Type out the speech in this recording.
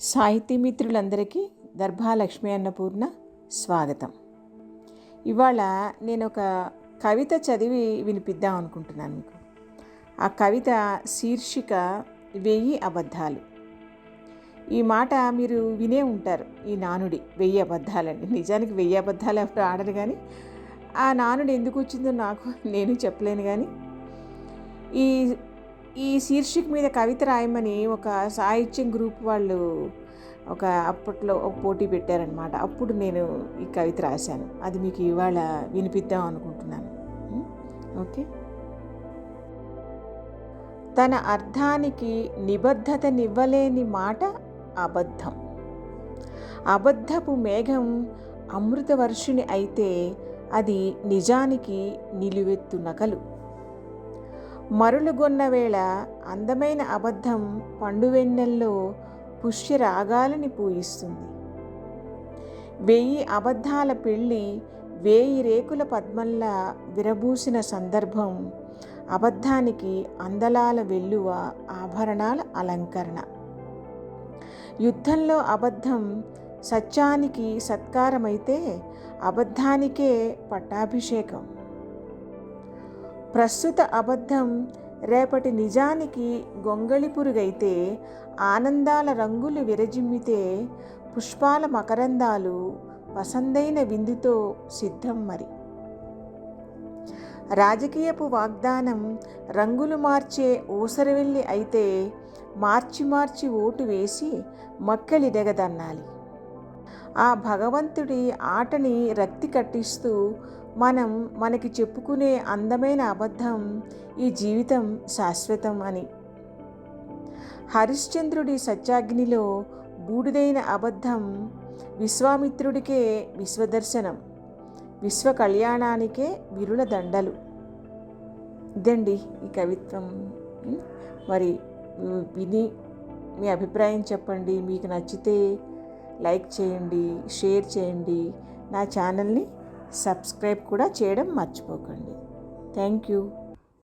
సాహితీ మిత్రులందరికీ దర్భాలక్ష్మి అన్నపూర్ణ స్వాగతం. ఇవాళ నేను ఒక కవిత చదివి వినిపిద్దాం అనుకుంటున్నాను మీకు. ఆ కవిత శీర్షిక వెయ్యి అబద్ధాలు. ఈ మాట మీరు వినే ఉంటారు ఈ నానుడి వెయ్యి అబద్ధాలండి నిజానికి వెయ్యి అబద్ధాలు ఎవరు ఆడరు కానీ ఆ నానుడి ఎందుకు వచ్చిందో నాకు నేను చెప్పలేను కానీ ఈ ఈ శీర్షిక మీద కవిత రాయమని ఒక సాహిత్యం గ్రూప్ వాళ్ళు ఒక అప్పట్లో ఒక పోటీ పెట్టారనమాట అప్పుడు నేను ఈ కవిత రాశాను. అది మీకు ఇవాళ వినిపిద్దాం అనుకుంటున్నాను. ఓకే. తన అర్థానికి నిబద్ధతనివ్వలేని మాట అబద్ధం. అబద్ధపు మేఘం అమృతవర్షుని అయితే అది నిజానికి నిలువెత్తు నకలు. మరులుగొన్న వేళ అందమైన అబద్ధం పండువెన్నెల్లో పుష్య రాగాలని పూయిస్తుంది వెయ్యి అబద్ధాల పెళ్ళి వేయి రేకుల పద్మంలా విరబూసిన సందర్భం అబద్ధానికి అందలాల వెల్లువ ఆభరణాల అలంకరణ. యుద్ధంలో అబద్ధం సత్యానికి సత్కారమైతే అబద్ధానికే పట్టాభిషేకం. ప్రస్తుత అబద్ధం రేపటి నిజానికి గొంగళి పురుగైతే ఆనందాల రంగులు విరజిమ్మితే పుష్పాల మకరందాలు పసందైన విందుతో సిద్ధం మరి. రాజకీయపు వాగ్దానం రంగులు మార్చే ఊసరవెల్లి అయితే మార్చి మార్చి ఓటు వేసి మక్కలి దెగదన్నాలి ఆ భగవంతుడి ఆటని రక్తి కట్టిస్తూ మనం మనకి చెప్పుకునే అందమైన అబద్ధం ఈ జీవితం శాశ్వతం అని. హరిశ్చంద్రుడి సత్యాగ్నిలో బూడిదైన అబద్ధం విశ్వామిత్రుడికే విశ్వదర్శనం విశ్వ కళ్యాణానికే విరుల దండలు. ఇదండి ఈ కవిత్వం. మరి విని మీ అభిప్రాయం చెప్పండి. మీకు నచ్చితే లైక్ చేయండి షేర్ చేయండి. నా ఛానల్ని సబ్స్క్రైబ్ కూడా చేయడం మర్చిపోకండి. Thank you.